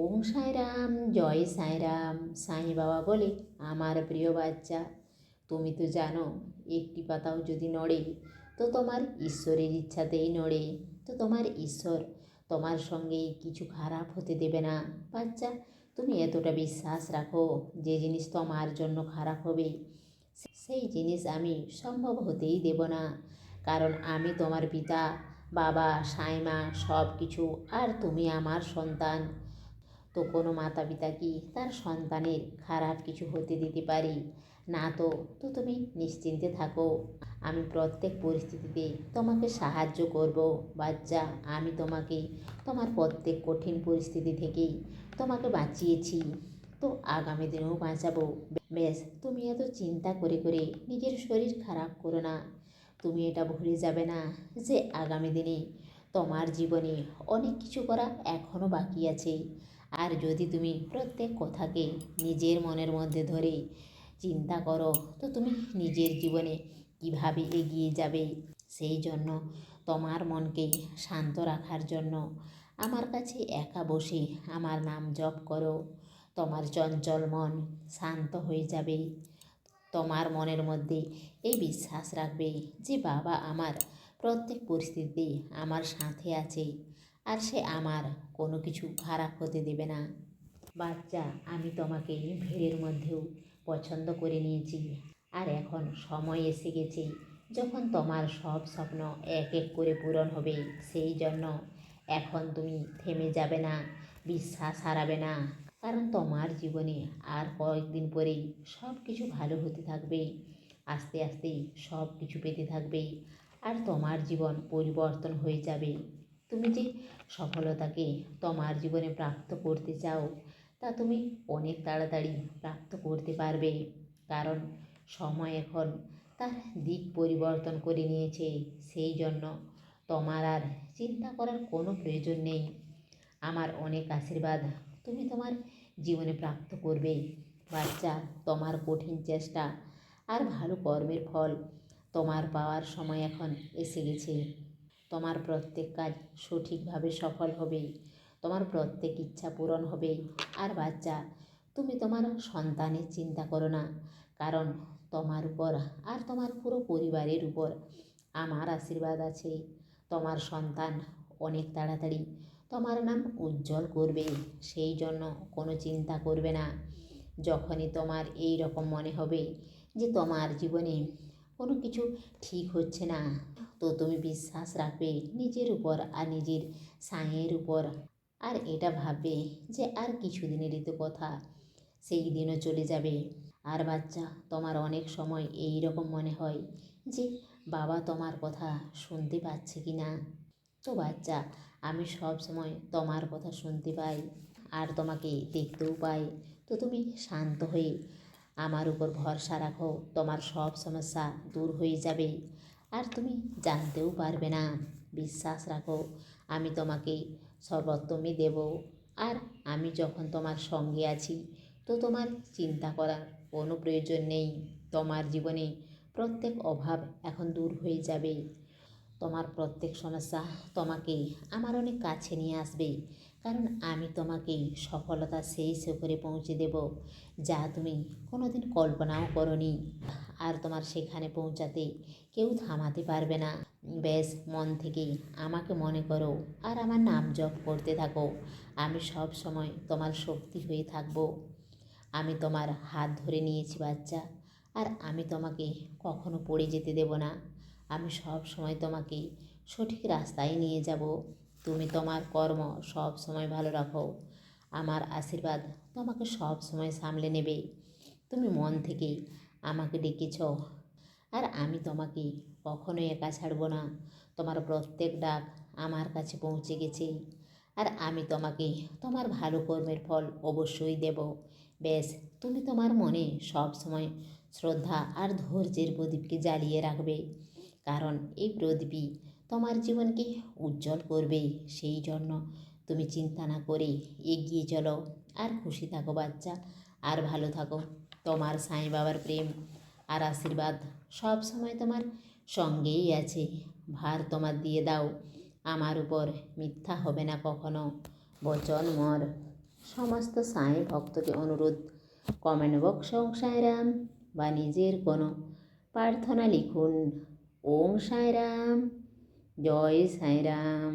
ওম সাঁইরাম, জয় সাঁইরাম সাঁই বাবা বলে আমার প্রিয় বাচ্চা। তুমি তো জানো, একটি পাতাও যদি নড়ে, তো তোমার ঈশ্বরের ইচ্ছাতেই নড়ে। তো তোমার ঈশ্বর তোমার সঙ্গে কিছু খারাপ হতে দেবে না। বাচ্চা, তুমি এতটা বিশ্বাস রাখো যে জিনিস তোমার জন্য খারাপ হবে। সেই জিনিস আমি সম্ভব হতেই দেব না। কারণ আমি তোমার পিতা, বাবা, সাইমা সব কিছু আর তুমি আমার সন্তান। তো কোনো মাতা পিতা কি তার সন্তানের খারাপ কিছু হতে দিতে পারি? না তো তো তুমি নিশ্চিন্তে থাকো। আমি প্রত্যেক পরিস্থিতিতে তোমাকে সাহায্য করব, বাচ্চা। আমি তোমাকে, তোমার প্রত্যেক কঠিন পরিস্থিতি থেকেই তোমাকে বাঁচিয়েছি। তো আগামী দিনেও বাঁচাবো। বেশ তুমি এত চিন্তা করে করে নিজের শরীর খারাপ করো না। তুমি এটা ভুলে যাবে না যে আগামী দিনে তোমার জীবনে অনেক কিছু করা এখনও বাকি আছে। আর যদি তুমি প্রত্যেক কথাকে নিজের মনের মধ্যে ধরে চিন্তা করো, তো তুমি নিজের জীবনে কীভাবে এগিয়ে যাবে? সেই জন্য তোমার মনকে শান্ত রাখার জন্য আমার কাছে একা বসে আমার নাম জপ করো। তোমার চঞ্চল মন শান্ত হয়ে যাবে। তোমার মনের মধ্যে এই বিশ্বাস রাখবে যে বাবা আমার প্রত্যেক পরিস্থিতিতে আমার সাথে আছে। আর সে আমার কোনো কিছু খারাপ হতে দেবে না। বাচ্চা, আমি তোমাকে ভিড়ের মধ্যেও পছন্দ করে নিয়েছি। আর এখন সময় এসে গেছে, যখন তোমার সব স্বপ্ন এক এক করে পূরণ হবে, সেই জন্য এখন তুমি থেমে যাবে না, বিশ্বাস হারাবে না। কারণ তোমার জীবনে আর কয়েকদিন পরেই সব কিছু ভালো হতে থাকবে, আস্তে আস্তে সব কিছু পেতে থাকবে, আর তোমার জীবন পরিবর্তন হয়ে যাবে। তুমি যে সফলতাকে তোমার জীবনে প্রাপ্ত করতে চাও, তা তুমি অনেক তাড়াতাড়ি প্রাপ্ত করতে পারবে। কারণ সময় এখন তার দিক পরিবর্তন করে নিয়েছে। সেই জন্য তোমার আর চিন্তা করার কোনো প্রয়োজন নেই। আমার অনেক আশীর্বাদ তুমি তোমার জীবনে প্রাপ্ত করবে। বাচ্চা, তোমার কঠিন চেষ্টা আর ভালো কর্মের ফল তোমার পাওয়ার সময় এখন এসে গেছে। তোমার প্রত্যেক কাজ সঠিকভাবে সফল হবে তোমার প্রত্যেক ইচ্ছা পূরণ হবে আর বাচ্চা, তুমি তোমার সন্তানের চিন্তা করো না। কারণ তোমার উপর আর তোমার পুরো পরিবারের উপর আমার আশীর্বাদ আছে। তোমার সন্তান অনেক তাড়াতাড়ি তোমার নাম উজ্জ্বল করবে, সেই জন্য কোনো চিন্তা করবে না। যখনই তোমার এই রকম মনে হবে যে তোমার জীবনে কোনো কিছু ঠিক হচ্ছে না। তো তুমি বিশ্বাস রাখবে নিজের উপর আর নিজের সাঁয়ের উপর। আর এটা ভাববে যে আর কিছুদিনেরই তো কথা, সেই দিনও চলে যাবে। আর বাচ্চা, তোমার অনেক সময় এই রকম মনে হয় যে বাবা তোমার কথা শুনতে পাচ্ছে কি না। তো বাচ্চা, আমি সব সময় তোমার কথা শুনতে পাই আর তোমাকে দেখতেও পাই। তো তুমি শান্ত হয়ে আমার উপর ভরসা রাখো, তোমার সব সমস্যা দূর হয়ে যাবে। আর তুমি জানতেও পারবে না, বিশ্বাস রাখো, আমি তোমাকে সর্বোত্তমই দেব। আর আমি যখন তোমার সঙ্গে আছি, তো তোমার চিন্তা করার কোনো প্রয়োজন নেই। তোমার জীবনে প্রত্যেক অভাব এখন দূর হয়ে যাবে। তোমার প্রত্যেক সমস্যা তোমাকে আমার অনেক কাছে নিয়ে আসবে। কারণ আমি তোমাকে সফলতা সেই শিখরে পৌঁছে দেব, যা তুমি কোনোদিন কল্পনাও করনি। আর তোমার সেখানে পৌঁছাতে কেউ থামাতে পারবে না। বেশ, মন থেকে আমাকে মনে করো, আর আমার নাম জপ করতে থাকো। আমি সব সময় তোমার শক্তি হয়ে থাকব। আমি তোমার হাত ধরে নিয়েছি বাচ্চা, আর আমি তোমাকে কখনো পড়ে যেতে দেব না। আমি সব সময় তোমাকে সঠিক রাস্তায় নিয়ে যাব। তুমি তোমার কর্ম সব সময় ভালো রাখো। আমার আশীর্বাদ তোমাকে সব সময় সামলে নেবে। তুমি মন থেকে আমাকে ডেকেছ। আর আমি তোমাকে কখনো একা ছাড়বো না। তোমার প্রত্যেক ডাক আমার কাছে পৌঁছে গেছে। আর আমি তোমাকে তোমার ভালো কর্মের ফল অবশ্যই দেব। বেশ তুমি তোমার মনে সব সময় শ্রদ্ধা আর ধৈর্যের প্রদীপকে জ্বালিয়ে রাখবে। কারণ এই প্রদীপই তোমার জীবনকে উজ্জ্বল করবে। সেই জন্য তুমি চিন্তা না করে এগিয়ে চলো আর খুশি থাকো বাচ্চা। আর ভালো থাকো। তোমার সাই বাবার প্রেম আর আশীর্বাদ সব সময় তোমার সঙ্গেই আছে। ভার তোমার দিয়ে দাও। আমার উপর মিথ্যা হবে না কখনো। বচন মর। সমস্ত সাঁই ভক্তকে অনুরোধ। কমেন্ট বক্স ওং সাঁইরাম বা নিজের কোনো প্রার্থনা লিখুন। ওং সাঁইরাম জয় সাঁইরাম